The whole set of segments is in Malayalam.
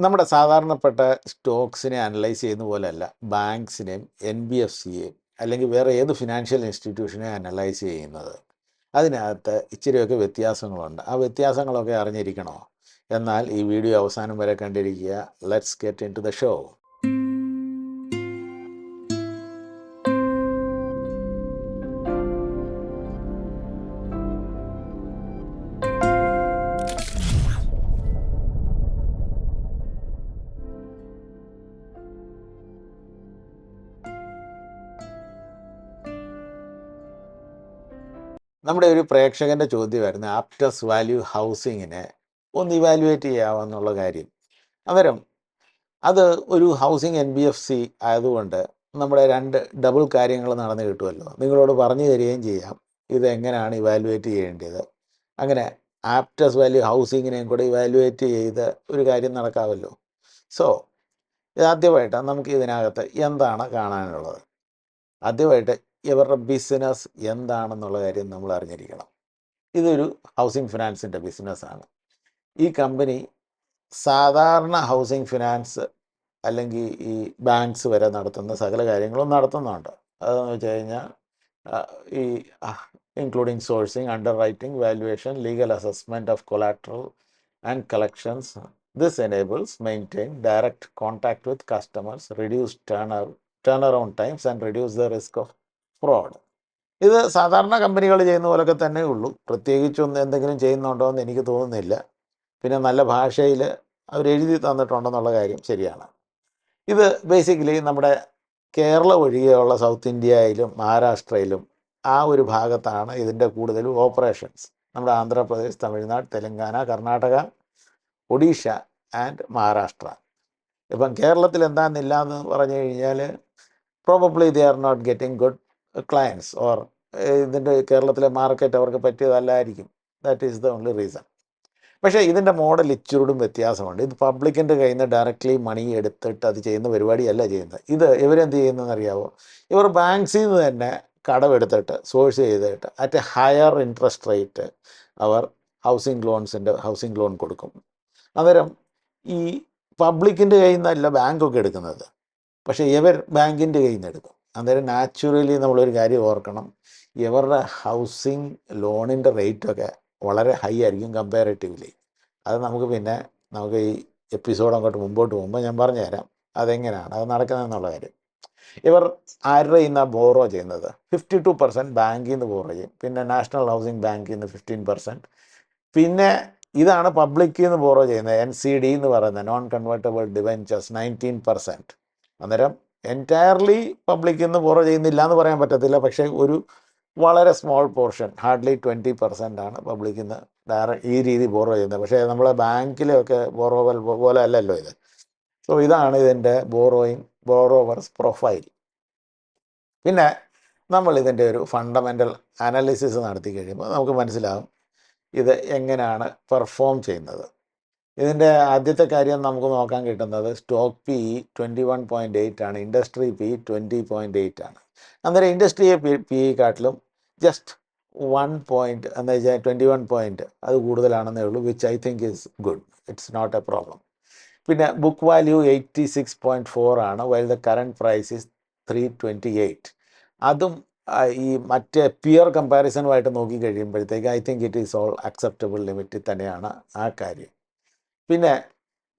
നമ്മുടെ സാധാരണപ്പെട്ട സ്റ്റോക്സിനെ അനലൈസ് ചെയ്യുന്ന പോലെയല്ല ബാങ്ക്സിനെയും എൻ ബി എഫ് സിയെയും അല്ലെങ്കിൽ വേറെ ഏത് ഫിനാൻഷ്യൽ ഇൻസ്റ്റിറ്റ്യൂഷനെ അനലൈസ് ചെയ്യുന്നത്. അതിനകത്ത് ഇച്ചിരിയൊക്കെ വ്യത്യാസങ്ങളുണ്ട്. ആ വ്യത്യാസങ്ങളൊക്കെ അറിഞ്ഞിരിക്കണോ? എന്നാൽ ഈ വീഡിയോ അവസാനം വരെ കണ്ടിരിക്കുക. Let's get into the show നമ്മുടെ ഒരു പ്രേക്ഷകന്റെ ചോദ്യമായിരുന്നു ആപ്റ്റസ് വാല്യൂ ഹൗസിങ്ങിനെ ഒന്ന് ഇവാലുവേറ്റ് ചെയ്യാമെന്നുള്ള കാര്യം. അന്നേരം അത് ഒരു housing N B F C ആയതുകൊണ്ട് നമ്മുടെ രണ്ട് ഡബിൾ കാര്യങ്ങൾ നടന്നു കിട്ടുമല്ലോ. നിങ്ങളോട് പറഞ്ഞു തരികയും ചെയ്യാം ഇത് എങ്ങനെയാണ് ഇവാലുവേറ്റ് ചെയ്യേണ്ടത്? അങ്ങനെ ആപ്റ്റസ് വാല്യൂ ഹൗസിങ്ങിനെയും കൂടെ ഇവാലുവേറ്റ് ചെയ്ത് ഒരു കാര്യം നടക്കാമല്ലോ സോ ആദ്യമായിട്ട് നമുക്ക് ഇതിനകത്ത് എന്താണ് കാണാനുള്ളത്. ആദ്യമായിട്ട് ഇവരുടെ ബിസിനസ് എന്താണെന്നുള്ള കാര്യം നമ്മൾ അറിഞ്ഞിരിക്കണം. ഇതൊരു ഹൗസിംഗ് ഫിനാൻസിന്റെ ബിസിനസ്സാണ്. ഈ കമ്പനി സാധാരണ ഹൗസിംഗ് ഫിനാൻസ് അല്ലെങ്കിൽ ഈ ബാങ്ക്സ് വരെ നടത്തുന്ന സകല കാര്യങ്ങളും നടത്തുന്നുണ്ട്. അതെന്ന് വെച്ച് കഴിഞ്ഞാൽ ഈ including sourcing underwriting valuation legal assessment of collateral and collections this enables maintain direct contact with customers reduce turner turnaround times and reduce the risk of fraud ഇത് സാധാരണ കമ്പനികൾ ചെയ്യുന്ന പോലൊക്കെ തന്നെ ഉള്ളൂ. പ്രത്യേകിച്ചൊന്നും എന്തെങ്കിലും ചെയ്യുന്നുണ്ടോ എന്ന് എനിക്ക് തോന്നുന്നില്ല. പിന്നെ നല്ല ഭാഷയിൽ അവർ എഴുതി തന്നിട്ടുണ്ടെന്നുള്ള കാര്യം ശരിയാണ്. ഇത് ബേസിക്കലി നമ്മുടെ കേരള ഒഴികെയുള്ള സൗത്ത് ഇന്ത്യയിലും മഹാരാഷ്ട്രയിലും ആ ഒരു ഭാഗത്താണ് ഇതിന്റെ കൂടുതലും ഓപ്പറേഷൻസ് നമ്മുടെ ആന്ധ്രാപ്രദേശ് തമിഴ്നാട് തെലങ്കാന കർണാടക ഒഡീഷ ആൻഡ് മഹാരാഷ്ട്ര ഇപ്പം കേരളത്തിൽ എന്താണെന്നില്ല എന്ന് പറഞ്ഞു കഴിഞ്ഞാൽ probably they are not getting good clients or ഇതിന്റെ കേരളത്തിലെ മാർക്കറ്റ് അവർക്ക് പറ്റിയതല്ലായിരിക്കും. That is the only reason പക്ഷേ ഇതിന്റെ മോഡൽ ഇച്ചിരൂടും വ്യത്യാസമുണ്ട്. ഇത് പബ്ലിക്കിന്റെ കയ്യിൽ നിന്ന് ഡയറക്റ്റ്ലി മണി എടുത്തിട്ട് അത് ചെയ്യുന്ന പരിപാടിയല്ല ചെയ്യുന്നത്. ഇത് ഇവരെന്ത് ചെയ്യുന്നതെന്ന് അറിയാവോ ഇവർ ബാങ്ക്സിൽ നിന്ന് തന്നെ കടമെടുത്തിട്ട് സോഴ്സ് ചെയ്തിട്ട് at a higher interest rate our housing ലോൺസിന്റെ ഹൗസിംഗ് ലോൺ കൊടുക്കും. അന്നേരം ഈ പബ്ലിക്കിന്റെ കയ്യിൽ നിന്നല്ല ബാങ്കൊക്കെ എടുക്കുന്നത്. പക്ഷേ ഇവർ ബാങ്കിന്റെ കയ്യിൽ നിന്ന് എടുക്കും. അന്നേരം നാച്ചുറലി നമ്മളൊരു കാര്യം ഓർക്കണം. ഇവരുടെ ഹൗസിംഗ് ലോണിന്റെ റേറ്റൊക്കെ വളരെ ഹൈ ആയിരിക്കും കമ്പാരേറ്റീവ്ലി അത് നമുക്ക് പിന്നെ നമുക്ക് ഈ എപ്പിസോഡ് അങ്ങോട്ട് മുമ്പോട്ട് പോകുമ്പോൾ ഞാൻ പറഞ്ഞുതരാം. അതെങ്ങനെയാണ്? അത് നടക്കുന്നതെന്നുള്ള കാര്യം. ഇവർ ആരുടെ നിന്ന് ബോറോ ചെയ്യുന്നത്? ഫിഫ്റ്റി ടു പെർസെന്റ് ബാങ്കിൽ നിന്ന് ബോറോ ചെയ്യും. പിന്നെ നാഷണൽ ഹൗസിംഗ് ബാങ്കിൽ നിന്ന് ഫിഫ്റ്റീൻ പെർസെന്റ് പിന്നെ ഇതാണ് പബ്ലിക്കിൽ നിന്ന് ബോറോ ചെയ്യുന്നത് എൻ സി ഡി എന്ന് പറയുന്നത് non convertible debentures nineteen percent അന്നേരം എന്റയർലി പബ്ലിക്കിൽ നിന്ന് ബോറോ ചെയ്യുന്നില്ല എന്ന് പറയാൻ പറ്റത്തില്ല. പക്ഷേ ഒരു വളരെ small portion hardly twenty percent ആണ് പബ്ലിക്കിൽ നിന്ന് ഡയറക്റ്റ് ഈ രീതി ബോറോ ചെയ്യുന്നത്. പക്ഷേ നമ്മളെ ബാങ്കിലൊക്കെ ബോറോവൽ പോലെ അല്ലല്ലോ ഇത്. സോ ഇതാണ് ഇതിന്റെ ബോറോയിങ് ബോറോവേഴ്സ് പ്രൊഫൈൽ പിന്നെ നമ്മൾ ഇതിന്റെ ഒരു ഫണ്ടമെന്റൽ അനാലിസിസ് നടത്തി കഴിയുമ്പോൾ നമുക്ക് മനസ്സിലാകും ഇത് എങ്ങനെയാണ് പെർഫോം ചെയ്യുന്നത്. ഇതിന്റെ ആദ്യത്തെ കാര്യം നമുക്ക് നോക്കാൻ കിട്ടുന്നത് stock P twenty one point eight ആണ് industry P twenty point eight ആണ്. അന്നേരം ഇൻഡസ്ട്രിയെ പി പി കാട്ടിലും ജസ്റ്റ് വൺ പോയിന്റ് എന്ന് വെച്ചാൽ ട്വന്റി വൺ പോയിന്റ് അത് കൂടുതലാണെന്നേ ഉള്ളൂ which I think is good it's not a problem പിന്നെ book value eighty six point four ആണ് while the current price is three twenty eight അതും ഈ മറ്റേ പിയർ കമ്പാരിസണുമായിട്ട് നോക്കി കഴിയുമ്പോഴത്തേക്ക് I think it is all acceptable ലിമിറ്റിൽ തന്നെയാണ് ആ കാര്യം. പിന്നെ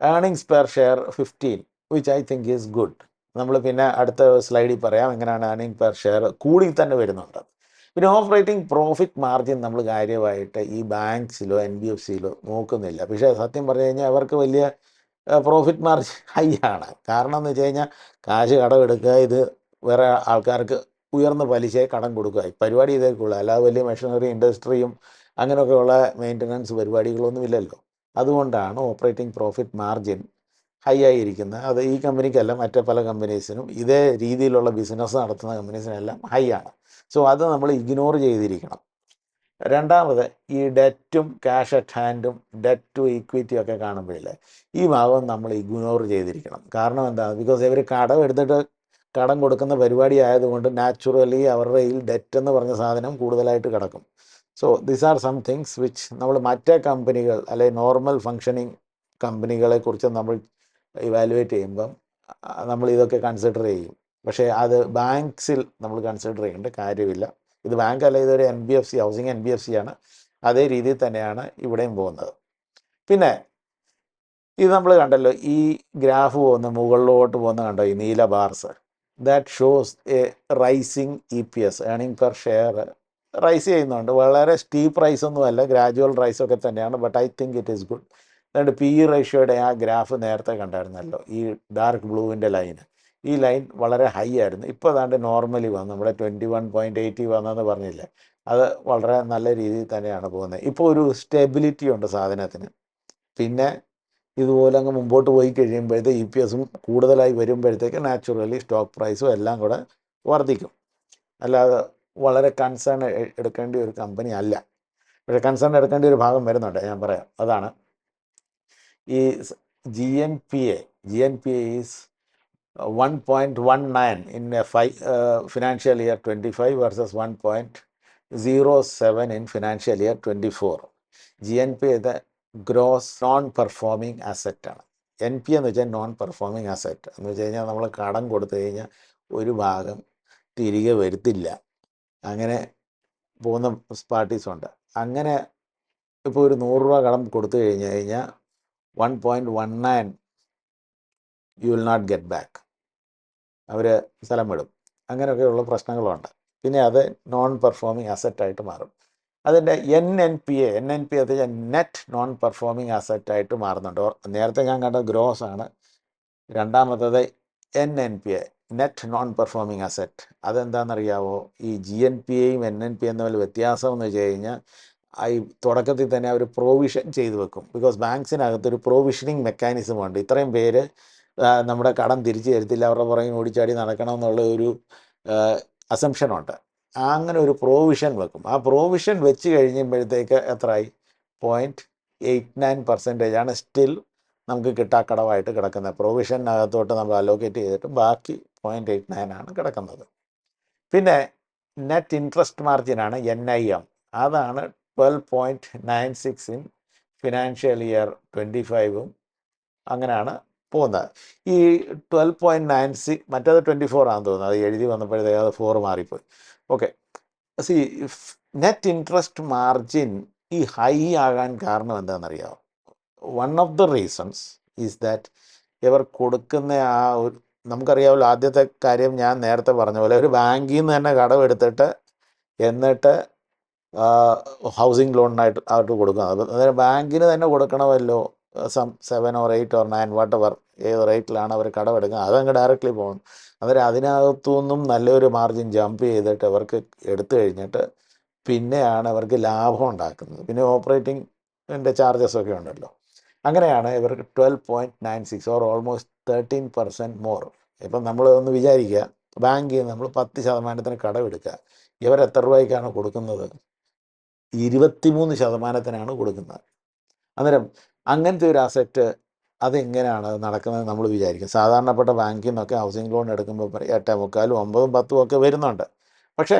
earnings per share fifteen which I think is good നമ്മൾ പിന്നെ അടുത്ത സ്ലൈഡിൽ പറയാം എങ്ങനെയാണ് ഏർണിംഗ് പെർ ഷെയർ കൂടി തന്നെ വരുന്നുണ്ട്. പിന്നെ ഓപ്പറേറ്റിംഗ് പ്രോഫിറ്റ് മാർജിൻ നമ്മൾ കാര്യമായിട്ട് ഈ ബാങ്ക്സിലോ എൻ ബി എഫ് സിയിലോ നോക്കുന്നില്ല. പക്ഷേ സത്യം പറഞ്ഞു കഴിഞ്ഞാൽ അവർക്ക് വലിയ പ്രോഫിറ്റ് മാർജിൻ ഹൈ ആണ്. കാരണം എന്ന് വെച്ച് കഴിഞ്ഞാൽ കാശ് കടമെടുക്കുക ഇത് വേറെ ആൾക്കാർക്ക് ഉയർന്ന പലിശയെ കടം കൊടുക്കുക. പരിപാടി ഇതേക്കുള്ളൂ. അല്ലാതെ വലിയ മെഷീനറി ഇൻഡസ്ട്രിയും അങ്ങനെയൊക്കെയുള്ള മെയിന്റനൻസ് പരിപാടികളൊന്നും ഇല്ലല്ലോ. അതുകൊണ്ടാണ് ഓപ്പറേറ്റിംഗ് പ്രോഫിറ്റ് മാർജിൻ ഹൈ ആയിരിക്കുന്നത്. അത് ഈ കമ്പനിക്കല്ല മറ്റേ പല കമ്പനീസിനും ഇതേ രീതിയിലുള്ള ബിസിനസ് നടത്തുന്ന കമ്പനീസിനെല്ലാം ഹൈ ആണ്. സോ അത് നമ്മൾ ഇഗ്നോർ ചെയ്തിരിക്കണം. രണ്ടാമത് ഈ ഡെറ്റും ക്യാഷ് അറ്റ് ഹാൻഡും ഡെറ്റ് ടു ഇക്വിറ്റി ഒക്കെ കാണുമ്പോഴില്ലേ ഈ ഭാഗം നമ്മൾ ഇഗ്നോർ ചെയ്തിരിക്കണം. കാരണം എന്താ? ബിക്കോസ് ഇവർ കടം എടുത്തിട്ട് കടം കൊടുക്കുന്ന പരിപാടി ആയതുകൊണ്ട് നാച്ചുറലി അവരുടെ ഈ ഡെറ്റ് എന്ന് പറഞ്ഞ സാധനം കൂടുതലായിട്ട് കിടക്കും. So these are some things which നമ്മൾ മറ്റേ കമ്പനികൾ അല്ലെങ്കിൽ നോർമൽ ഫങ്ഷനിങ് കമ്പനികളെ കുറിച്ച് നമ്മൾ ഇവാലുവേറ്റ് ചെയ്യുമ്പം നമ്മൾ ഇതൊക്കെ കൺസിഡർ ചെയ്യും. പക്ഷേ അത് ബാങ്ക്സിൽ നമ്മൾ കൺസിഡർ ചെയ്യേണ്ട കാര്യമില്ല. ഇത് ബാങ്ക് അല്ല ഇതൊരു N B F C housing N B F C ആണ്. അതേ രീതിയിൽ തന്നെയാണ് ഇവിടെയും പോകുന്നത്. പിന്നെ ഇത് നമ്മൾ കണ്ടല്ലോ ഈ ഗ്രാഫ് പോകുന്ന മുകളിലോട്ട് പോകുന്ന കണ്ടോ ഈ നീല bars that shows a rising E P S earning per share rise ചെയ്യുന്നുണ്ട്. വളരെ സ്റ്റീപ്പ് റൈസ് ഒന്നുമല്ല ഗ്രാജുവൽ റൈസ് ഒക്കെ തന്നെയാണ് but I think it is good അതുകൊണ്ട് പി ഇ റേഷ്യോയുടെ ആ ഗ്രാഫ് നേരത്തെ കണ്ടായിരുന്നല്ലോ ഈ ഡാർക്ക് ബ്ലൂവിന്റെ ലൈന് ഈ ലൈൻ വളരെ ഹൈ ആയിരുന്നു. ഇപ്പോൾ അതാണ്ട് നോർമലി വന്നു. നമ്മുടെ ട്വന്റി വൺ പോയിന്റ് എയ്റ്റി വന്നെന്ന് പറഞ്ഞില്ലേ അത് വളരെ നല്ല രീതിയിൽ തന്നെയാണ് പോകുന്നത്. ഇപ്പോൾ ഒരു സ്റ്റെബിലിറ്റി ഉണ്ട് സാധനത്തിന്. പിന്നെ ഇതുപോലെ അങ്ങ് മുമ്പോട്ട് പോയി കഴിയുമ്പോഴത്തെ ഇ പി എസും കൂടുതലായി വരുമ്പോഴത്തേക്ക് നാച്ചുറലി സ്റ്റോക്ക് പ്രൈസും എല്ലാം കൂടെ വർദ്ധിക്കും. അല്ലാതെ വളരെ കൺസേൺ എടുക്കേണ്ട ഒരു കമ്പനി അല്ല. പക്ഷേ കൺസേൺ എടുക്കേണ്ട ഒരു ഭാഗം വരുന്നുണ്ട് ഞാൻ പറയാം. അതാണ് ഈ G N P A G N P A is one point one nine in a five financial year twenty five versus one point zero seven in financial year twenty four G N P ഇത് ഗ്രോസ് നോൺ പെർഫോമിംഗ് അസറ്റാണ് എൻ പി എന്ന് വെച്ചാൽ നോൺ പെർഫോമിംഗ് അസറ്റ് എന്ന് വെച്ച് കഴിഞ്ഞാൽ നമ്മൾ കടം കൊടുത്തു കഴിഞ്ഞാൽ ഒരു ഭാഗം തിരികെ വരുത്തില്ല. അങ്ങനെ പോകുന്ന പാർട്ടീസുണ്ട്. അങ്ങനെ ഇപ്പോൾ ഒരു നൂറ് രൂപ കടം കൊടുത്തു കഴിഞ്ഞ് കഴിഞ്ഞാൽ one point one nine you will not get back. അവർ സ്ഥലം വിടും. അങ്ങനെയൊക്കെയുള്ള പ്രശ്നങ്ങളുണ്ട്. പിന്നെ അത് നോൺ പെർഫോമിംഗ് അസറ്റായിട്ട് മാറും. അതിന്റെ N N P A N N P എന്ന് വെച്ചാൽ നെറ്റ് നോൺ പെർഫോമിംഗ് അസറ്റായിട്ട് മാറുന്നുണ്ട്. നേരത്തെ ഞാൻ കണ്ട ഗ്രോസ് ആണ്. രണ്ടാമത്തത് N N P A net non performing asset അതെന്താണെന്നറിയാവോ? ഈ ജി എൻ പി എയും എൻ എൻ പി എയും തമ്മിൽ വ്യത്യാസം എന്ന് വെച്ച് കഴിഞ്ഞാൽ ഈ തുടക്കത്തിൽ തന്നെ അവർ പ്രൊവിഷൻ ചെയ്തു വെക്കും. ബിക്കോസ് ബാങ്ക്സിനകത്ത് ഒരു പ്രൊവിഷനിങ് മെക്കാനിസം ഉണ്ട്. ഇത്രയും പേര് നമ്മുടെ കടം തിരിച്ചു തരത്തില്ല. അവരുടെ പുറകെ ഓടിച്ചാടി നടക്കണം എന്നുള്ള ഒരു അസംഷനുണ്ട് അങ്ങനെ ഒരു പ്രൊവിഷൻ വെക്കും. ആ പ്രൊവിഷൻ വെച്ച് കഴിയുമ്പോഴത്തേക്ക് എത്രയായി? പോയിന്റ് എയ്റ്റ് നയൻ പെർസെന്റേജ് ആണ് സ്റ്റിൽ നമുക്ക് കിട്ടാക്കടവായിട്ട് കിടക്കുന്നത്. പ്രൊവിഷനകത്തോട്ട് നമ്മൾ അലോക്കേറ്റ് ചെയ്തിട്ട് ബാക്കി പോയിന്റ് എയ്റ്റ് നയൻ ആണ് കിടക്കുന്നത്. പിന്നെ നെറ്റ് ഇൻട്രസ്റ്റ് മാർജിനാണ് എൻ ഐ എം അതാണ് twelve point nine six financial year twenty ഫൈവും അങ്ങനെയാണ് പോകുന്നത്. ഈ ട്വൽവ് പോയിന്റ് നയൻ സിക്സ് മറ്റേത് ട്വന്റി ഫോർ ആണെന്ന് തോന്നുന്നു. അത് എഴുതി വന്നപ്പോഴത്തേക്ക് അത് ഫോർ മാറിപ്പോയി. Okay C net interest margin ഈ ഹൈ ആകാൻ കാരണം എന്താണെന്നറിയാമോ one of the reasons is that ഇവർ കൊടുക്കുന്ന ആ ഒരു നമുക്കറിയാമല്ലോ ആദ്യത്തെ കാര്യം ഞാൻ നേരത്തെ പറഞ്ഞ പോലെ ഒരു ബാങ്കിൽ നിന്ന് തന്നെ കടമെടുത്തിട്ട് എന്നിട്ട് ഹൗസിംഗ് ലോണിനായിട്ട് ആയിട്ട് അത് അന്നേരം ബാങ്കിന് തന്നെ കൊടുക്കണമല്ലോ. Some seven or eight or nine whatever ഏത് റേറ്റിലാണ് അവർ കടമെടുക്കുന്നത്. അതങ്ങ് ഡയറക്റ്റ്ലി പോകണം. അന്നേരം അതിനകത്തുനിന്നും നല്ലൊരു മാർജിൻ ജമ്പ് ചെയ്തിട്ട് അവർക്ക് എടുത്തു കഴിഞ്ഞിട്ട് പിന്നെയാണ് അവർക്ക് ലാഭം ഉണ്ടാക്കുന്നത്. പിന്നെ ഓപ്പറേറ്റിംഗിന്റെ ചാർജസ് ഒക്കെ ഉണ്ടല്ലോ. അങ്ങനെയാണ് ഇവർക്ക് twelve point nine six or almost thirteen percent more ഇപ്പം നമ്മൾ ഒന്ന് വിചാരിക്കുക ബാങ്കിൽ നമ്മൾ പത്ത് ശതമാനത്തിന് കടമെടുക്കുക ഇവർ എത്ര രൂപയ്ക്കാണ് കൊടുക്കുന്നത്? ഇരുപത്തിമൂന്ന് ശതമാനത്തിനാണ് കൊടുക്കുന്നത്. അന്നേരം അങ്ങനത്തെ ഒരു അസറ്റ് അതെങ്ങനെയാണ് നടക്കുന്നത് നമ്മൾ വിചാരിക്കും. സാധാരണപ്പെട്ട ബാങ്കിൽ നിന്നൊക്കെ ഹൗസിംഗ് ലോൺ എടുക്കുമ്പോൾ എട്ടേ മുക്കാലും ഒമ്പതും പത്തും ഒക്കെ വരുന്നുണ്ട്. പക്ഷേ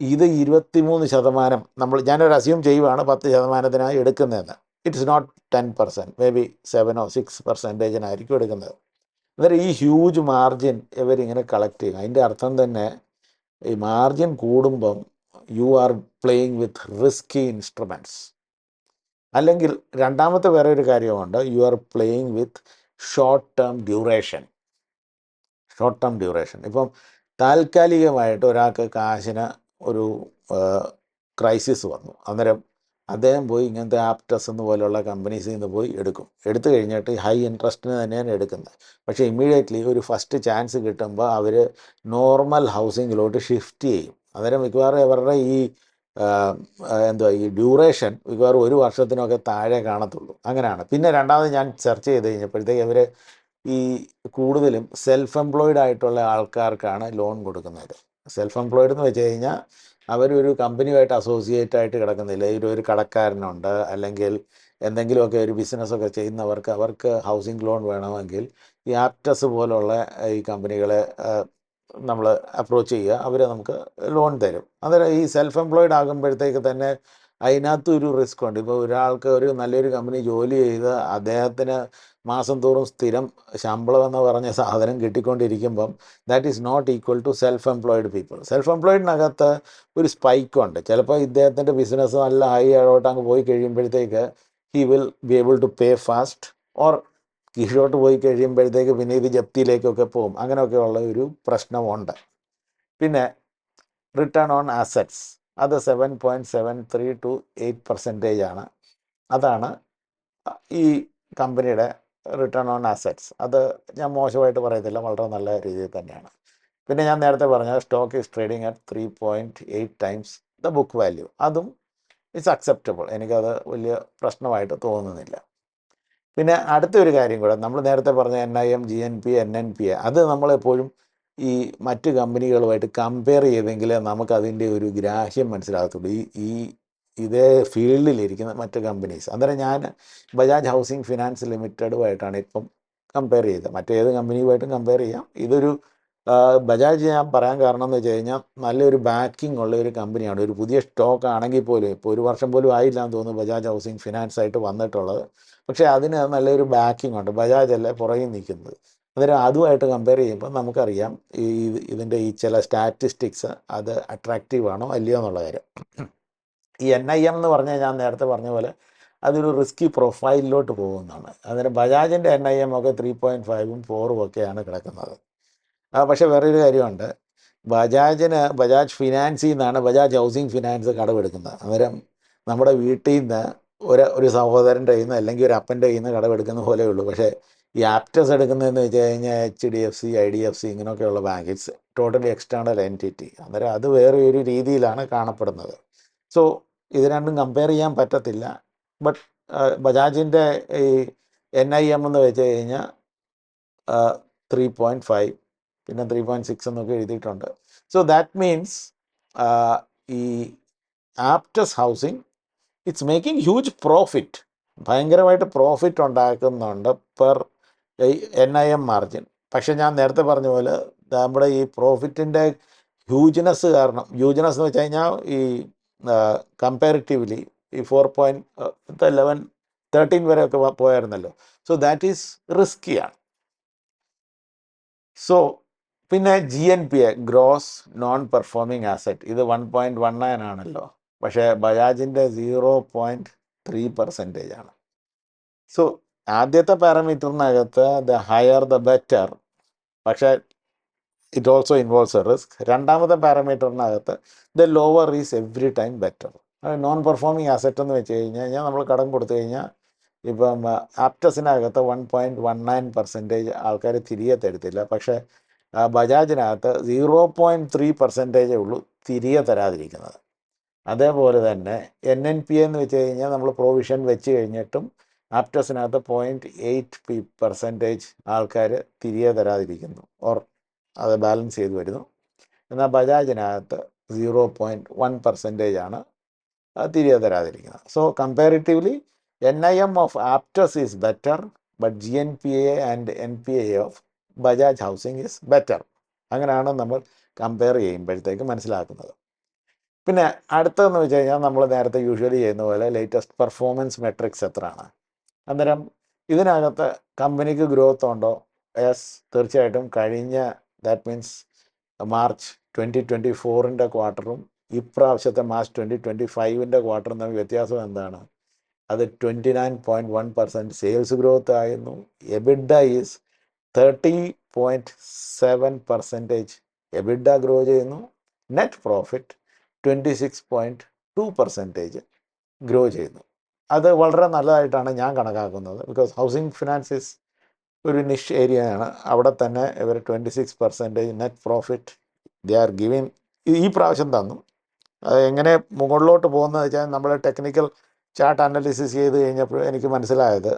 ഇത് ഇരുപത്തിമൂന്ന് ശതമാനം നമ്മൾ ഞാനൊരു അസ്യൂം ചെയ്യുവാണ് പത്ത് ശതമാനത്തിനായി എടുക്കുന്നതെന്ന്. It's not ten percent maybe സെവനോ six പെർസെന്റേജിനായിരിക്കും എടുക്കുന്നത്. അന്നേരം ഈ ഹ്യൂജ് മാർജിൻ ഇവരിങ്ങനെ കളക്ട് ചെയ്യും അതിന്റെ അർത്ഥം തന്നെ ഈ മാർജിൻ കൂടുമ്പം you are playing with risky instruments അല്ലെങ്കിൽ രണ്ടാമത്തെ വേറെ ഒരു കാര്യമുണ്ട് you are playing with short term duration short term duration ഇപ്പം താൽക്കാലികമായിട്ട് ഒരാൾക്ക് കാശിന് ഒരു ക്രൈസിസ് വന്നു. അന്നേരം അദ്ദേഹം പോയി ഇങ്ങനത്തെ ആപ്റ്റസ് എന്ന് പോലെയുള്ള കമ്പനീസിൽ നിന്ന് പോയി എടുക്കും. എടുത്തു കഴിഞ്ഞിട്ട് ഹൈ ഇൻട്രസ്റ്റിന് തന്നെയാണ് എടുക്കുന്നത്. പക്ഷേ ഇമ്മീഡിയറ്റ്ലി ഒരു ഫസ്റ്റ് ചാൻസ് കിട്ടുമ്പോൾ അവർ നോർമൽ ഹൗസിങ്ങിലോട്ട് ഷിഫ്റ്റ് ചെയ്യും. അന്നേരം മിക്കവാറും അവരുടെ ഈ എന്തുവാ ഈ ഡ്യൂറേഷൻ മിക്കവാറും ഒരു വർഷത്തിനൊക്കെ താഴെ കാണത്തുള്ളൂ. അങ്ങനെയാണ്. പിന്നെ രണ്ടാമത് ഞാൻ സെർച്ച് ചെയ്ത് കഴിഞ്ഞപ്പോഴത്തേക്ക് അവർ ഈ കൂടുതലും സെൽഫ് എംപ്ലോയിഡ് ആയിട്ടുള്ള ആൾക്കാർക്കാണ് ലോൺ കൊടുക്കുന്നത്. സെൽഫ് എംപ്ലോയിഡ് എന്ന് വെച്ച് കഴിഞ്ഞാൽ അവരൊരു കമ്പനിയുമായിട്ട് അസോസിയേറ്റ് ആയിട്ട് കിടക്കുന്നില്ല. ഒരു ഒരു കടക്കാരനുണ്ട്. അല്ലെങ്കിൽ എന്തെങ്കിലുമൊക്കെ ഒരു ബിസിനസ്സൊക്കെ ചെയ്യുന്നവർക്ക് അവർക്ക് ഹൗസിംഗ് ലോൺ വേണമെങ്കിൽ ഈ ആപ്റ്റസ് പോലുള്ള ഈ കമ്പനികളെ നമ്മൾ അപ്രോച്ച് ചെയ്യുക. അവർ നമുക്ക് ലോൺ തരും. അന്നേരം ഈ സെൽഫ് എംപ്ലോയിഡ് ആകുമ്പോഴത്തേക്ക് തന്നെ അതിനകത്ത് ഒരു റിസ്ക് ഉണ്ട്. ഇപ്പോൾ ഒരാൾക്ക് ഒരു നല്ലൊരു കമ്പനി ജോലി ചെയ്ത് അദ്ദേഹത്തിന് മാസം തോറും സ്ഥിരം ശമ്പളം എന്ന് പറഞ്ഞ സാധനം കിട്ടിക്കൊണ്ടിരിക്കുമ്പം that is not equal to self employed people self എംപ്ലോയിഡിനകത്ത് ഒരു സ്പൈക്ക് ഉണ്ട്. ചിലപ്പോൾ ഇദ്ദേഹത്തിന്റെ ബിസിനസ് നല്ല ഹൈ ആഴോട്ട് അങ്ങ് പോയി കഴിയുമ്പോഴത്തേക്ക് he will be able to pay fast or കീഴോട്ട് പോയി കഴിയുമ്പോഴത്തേക്ക് പിന്നെ ഇത് ജപ്തിയിലേക്കൊക്കെ പോകും. അങ്ങനെയൊക്കെയുള്ള ഒരു പ്രശ്നമുണ്ട്. പിന്നെ റിട്ടേൺ ഓൺ ആസറ്റ്സ് അത് seven point seven three two eight percentage ആണ്. അതാണ് ഈ കമ്പനിയുടെ റിട്ടേൺ ഓൺ ആസെറ്റ്സ് അത് ഞാൻ മോശമായിട്ട് പറയത്തില്ല വളരെ നല്ല രീതിയിൽ തന്നെയാണ്. പിന്നെ ഞാൻ നേരത്തെ പറഞ്ഞ stock is trading at three point eight times the book value അതും ഇറ്റ്സ് അക്സെപ്റ്റബിൾ എനിക്കത് വലിയ പ്രശ്നമായിട്ട് തോന്നുന്നില്ല. പിന്നെ അടുത്ത ഒരു കാര്യം കൂടെ നമ്മൾ നേരത്തെ പറഞ്ഞ N I M G N P N N P അത് നമ്മളെപ്പോഴും ഈ മറ്റ് കമ്പനികളുമായിട്ട് കമ്പയർ ചെയ്തെങ്കിലേ നമുക്കതിന്റെ ഒരു ഗ്രാഹ്യം മനസ്സിലാകത്തുള്ളൂ. ഈ ഈ ഇതേ ഫീൽഡിലിരിക്കുന്ന മറ്റ് കമ്പനീസ് അന്നേരം ഞാൻ ബജാജ് ഹൗസിംഗ് ഫിനാൻസ് ലിമിറ്റഡുമായിട്ടാണ് ഇപ്പം കമ്പയർ ചെയ്തത്. മറ്റേത് കമ്പനിയുമായിട്ടും കമ്പയർ ചെയ്യാം. ഇതൊരു ബജാജ് ഞാൻ പറയാൻ കാരണം എന്ന് വെച്ച് കഴിഞ്ഞാൽ നല്ലൊരു ബാക്കിംഗ് ഉള്ള ഒരു കമ്പനിയാണ് ഒരു പുതിയ സ്റ്റോക്ക് ആണെങ്കിൽ പോലും ഇപ്പോൾ ഒരു വർഷം പോലും ആയില്ല എന്ന് തോന്നുന്നു ബജാജ് ഹൗസിംഗ് ഫിനാൻസ് ആയിട്ട് വന്നിട്ടുള്ളത്. പക്ഷേ അതിന് നല്ലൊരു ബാക്കിംഗ് ഉണ്ട്. ബജാജ് അല്ലേ പുറകിൽ നിൽക്കുന്നത്. അന്നേരം അതുമായിട്ട് കമ്പയർ ചെയ്യുമ്പോൾ നമുക്കറിയാം ഈ ഇതിന്റെ ഈ ചില സ്റ്റാറ്റിസ്റ്റിക്സ് അത് അട്രാക്റ്റീവ് ആണോ അല്ലയോ എന്നുള്ള കാര്യം. ഈ എൻ ഐ എം എന്ന് പറഞ്ഞാൽ ഞാൻ നേരത്തെ പറഞ്ഞ പോലെ അതൊരു റിസ്കി പ്രൊഫൈലിലോട്ട് പോകുന്നതാണ്. അന്നേരം ബജാജിന്റെ എൻ ഐ എം ഒക്കെ ത്രീ പോയിന്റ് ഫൈവും ഫോറും ഒക്കെയാണ് കിടക്കുന്നത്. പക്ഷേ വേറൊരു കാര്യമുണ്ട്. ബജാജിന് ബജാജ് ഫിനാൻസിൽ നിന്നാണ് ബജാജ് ഹൗസിംഗ് ഫിനാൻസ് കടമെടുക്കുന്നത്. അന്നേരം നമ്മുടെ വീട്ടിൽ നിന്ന് ഒരു ഒരു സഹോദരന്റെ കയ്യിൽ നിന്ന് അല്ലെങ്കിൽ ഒരു അപ്പന്റെ കയ്യിൽ നിന്ന് കടമെടുക്കുന്ന പോലെയുള്ളൂ പക്ഷേ ഈ ആപ്റ്റസ് എടുക്കുന്നതെന്ന് വെച്ച് കഴിഞ്ഞാൽ H D F C I D F C ഇങ്ങനെയൊക്കെയുള്ള bank it's totally external entity അന്നേരം അത് വേറെ ഒരു രീതിയിലാണ് കാണപ്പെടുന്നത്. സോ ഇത് രണ്ടും കമ്പയർ ചെയ്യാൻ പറ്റത്തില്ല. ബട്ട് ബജാജിന്റെ ഈ എൻ ഐ എം എന്ന് വെച്ച് കഴിഞ്ഞാൽ ത്രീ പോയിന്റ് ഫൈവ് പിന്നെ ത്രീ പോയിന്റ് സിക്സ് എന്നൊക്കെ എഴുതിയിട്ടുണ്ട്. സോ ദാറ്റ് മീൻസ് ഈ Aptus housing it's making huge profit ഭയങ്കരമായിട്ട് പ്രോഫിറ്റ് ഉണ്ടാക്കുന്നുണ്ട് per N I M margin പക്ഷേ ഞാൻ നേരത്തെ പറഞ്ഞ പോലെ നമ്മുടെ ഈ പ്രോഫിറ്റിന്റെ ഹ്യൂജ്നെസ് കാരണം ഹ്യൂജ്നെസ് എന്ന് വെച്ച് കഴിഞ്ഞാൽ ഈ കമ്പാരിറ്റീവ്ലി ഈ ഫോർ പോയിന്റ് ലെവൻ തേർട്ടീൻ വരെയൊക്കെ പോയായിരുന്നല്ലോ. സോ ദാറ്റ് ഈസ് റിസ്കിയാണ് സോ പിന്നെ G N P A gross non performing asset ഇത് വൺ പോയിന്റ് വൺ നയൻ ആണല്ലോ. പക്ഷേ ബജാജിന്റെ സീറോ പോയിന്റ് ത്രീ പെർസെന്റേജ് ആണ്. സോ ആദ്യത്തെ പാരാമീറ്ററിനകത്ത് ദ ഹയർ ദ ബെറ്റർ പക്ഷേ it also involves a risk. രണ്ടാമത്തെ പാരാമീറ്ററിനകത്ത് the lower is every time better. Non performing asset എന്ന് വെച്ച് കഴിഞ്ഞാൽ നമ്മൾ കടം കൊടുത്തു കഴിഞ്ഞാൽ ഇപ്പം ആപ്റ്റസിനകത്ത് one point one nine percentage ആൾക്കാർ തിരികെ തരത്തില്ല. പക്ഷേ ബജാജിനകത്ത് സീറോ പോയിന്റ് ത്രീ പെർസെന്റേജേ ഉള്ളൂ തിരികെ തരാതിരിക്കുന്നത്. അതേപോലെ തന്നെ എൻ എൻ പി എന്ന് വെച്ച് കഴിഞ്ഞാൽ നമ്മൾ പ്രൊവിഷൻ വെച്ച് കഴിഞ്ഞിട്ടും ആപ്റ്റസിനകത്ത് പോയിന്റ് എയ്റ്റ് പി പെർസെന്റേജ് ആൾക്കാർ തിരികെ തരാതിരിക്കുന്നു. ഓർ അത് ബാലൻസ് ചെയ്ത് വരുന്നു. എന്നാൽ ബജാജിനകത്ത് സീറോ പോയിന്റ് വൺ പെർസെന്റേജ് ആണ് തിരികെ തരാതിരിക്കുന്നത്. So comparatively N I M of Aptus is better but G N P A and N P A of Bajaj housing is better അങ്ങനെയാണ് നമ്മൾ കമ്പയർ ചെയ്യുമ്പോഴത്തേക്ക് മനസ്സിലാക്കുന്നത്. പിന്നെ അടുത്തതെന്ന് വെച്ച് കഴിഞ്ഞാൽ നമ്മൾ നേരത്തെ യൂഷ്വലി ചെയ്യുന്ന പോലെ ലേറ്റസ്റ്റ് പെർഫോമൻസ് മെട്രിക്സ് എത്രയാണ്? അന്നേരം ഇതിനകത്ത് കമ്പനിക്ക് ഗ്രോത്ത് ഉണ്ടോ? യെസ് തീർച്ചയായിട്ടും. കഴിഞ്ഞ that means March twenty twenty ഫോറിന്റെ ക്വാർട്ടറും ഇപ്രാവശ്യത്തെ മാർച്ച് ട്വന്റി ട്വന്റി ഫൈവിന്റെ ക്വാർട്ടറും തമ്മിൽ വ്യത്യാസം എന്താണ്? അത് twenty nine point one percent sales growth ആയിരുന്നു. EBITDA is thirty point seven percentage EBITDA grow ചെയ്യുന്നു. Net profit twenty six point two percentage grow ചെയ്യുന്നു. അത് വളരെ നല്ലതായിട്ടാണ് ഞാൻ കണക്കാക്കുന്നത്. ബിക്കോസ് ഹൗസിംഗ് ഫിനാൻസ് ഒരു നിഷ് ഏരിയയാണ് അവിടെ തന്നെ ഇവർ twenty six percentage net profit they are giving ഈ പ്രാവശ്യം തന്നു. അത് എങ്ങനെ മുകളിലോട്ട് പോകുന്നത് വെച്ചാൽ നമ്മൾ ടെക്നിക്കൽ ചാർട്ട് അനാലിസിസ് ചെയ്ത് കഴിഞ്ഞപ്പോൾ എനിക്ക് മനസ്സിലായത്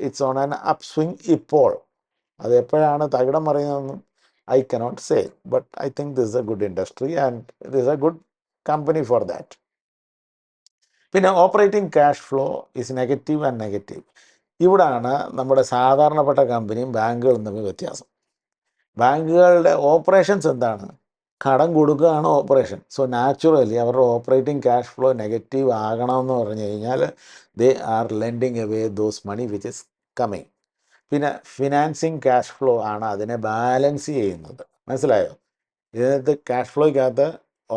it's on an upswing ഇപ്പോൾ. അത് എപ്പോഴാണ് തകിടം മറിയുന്നതെന്നും I cannot say but I think this a good industry and this a good company for that പിന്നെ operating cash flow is negative and negative ഇവിടാണ് നമ്മുടെ സാധാരണപ്പെട്ട കമ്പനിയും ബാങ്കുകളും തമ്മിൽ വ്യത്യാസം. ബാങ്കുകളുടെ ഓപ്പറേഷൻസ് എന്താണ്? കടം കൊടുക്കുകയാണ് ഓപ്പറേഷൻ സോ നാച്ചുറലി അവരുടെ ഓപ്പറേറ്റിംഗ് ക്യാഷ് ഫ്ലോ നെഗറ്റീവ് ആകണമെന്ന് പറഞ്ഞു കഴിഞ്ഞാൽ they are lending away those money which is coming പിന്നെ ഫിനാൻസിങ് ക്യാഷ് ഫ്ലോ ആണ് അതിനെ ബാലൻസ് ചെയ്യുന്നത്. മനസ്സിലായോ? ഇതിനകത്ത് ക്യാഷ് ഫ്ലോയ്ക്കകത്ത്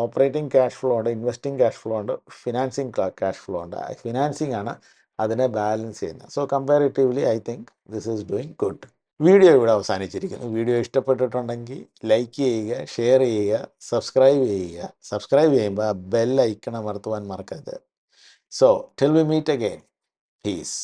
ഓപ്പറേറ്റിംഗ് ക്യാഷ് ഫ്ലോ ഉണ്ട് ഇൻവെസ്റ്റിംഗ് ക്യാഷ് ഫ്ലോ ഉണ്ട് ഫിനാൻസിങ് ക്യാഷ് ഫ്ലോ ഉണ്ട്. ഫിനാൻസിങ് ആണ് അതിനെ ബാലൻസ് ചെയ്യുന്നത്. So comparatively I think this is doing good video ഇവിടെ അവസാനിച്ചിരിക്കുന്നു. വീഡിയോ ഇഷ്ടപ്പെട്ടിട്ടുണ്ടെങ്കിൽ ലൈക്ക് ചെയ്യുക ഷെയർ ചെയ്യുക സബ്സ്ക്രൈബ് ചെയ്യുക. സബ്സ്ക്രൈബ് ചെയ്യുമ്പോൾ ബെൽ ഐക്കൺ അമർത്തുവാൻ മറക്കരുത്. So till we meet again peace